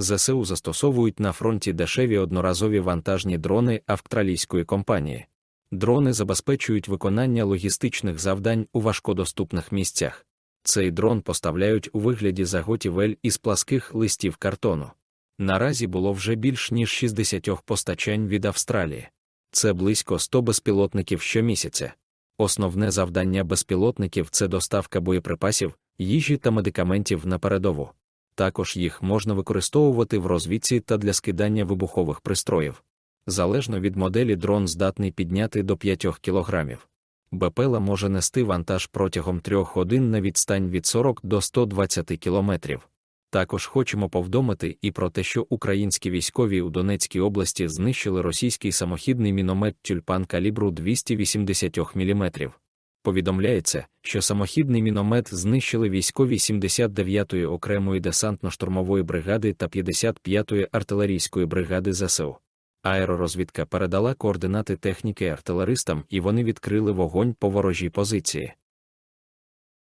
ЗСУ застосовують на фронті дешеві одноразові вантажні дрони австралійської компанії. Дрони забезпечують виконання логістичних завдань у важкодоступних місцях. Цей дрон поставляють у вигляді заготівель із пласких листів картону. Наразі було вже більш ніж 60 постачань від Австралії. Це близько 100 безпілотників щомісяця. Основне завдання безпілотників це доставка боєприпасів, їжі та медикаментів на передову. Також їх можна використовувати в розвідці та для скидання вибухових пристроїв. Залежно від моделі дрон здатний підняти до 5 кг. БПЛА може нести вантаж протягом 3 годин на відстань від 40 до 120 км. Також хочемо повідомити і про те, що українські військові у Донецькій області знищили російський самохідний міномет тюльпан калібру 280 мм. Повідомляється, що самохідний міномет знищили військові 79-ї окремої десантно-штурмової бригади та 55-ї артилерійської бригади ЗСУ. Аеророзвідка передала координати техніки артилеристам і вони відкрили вогонь по ворожій позиції.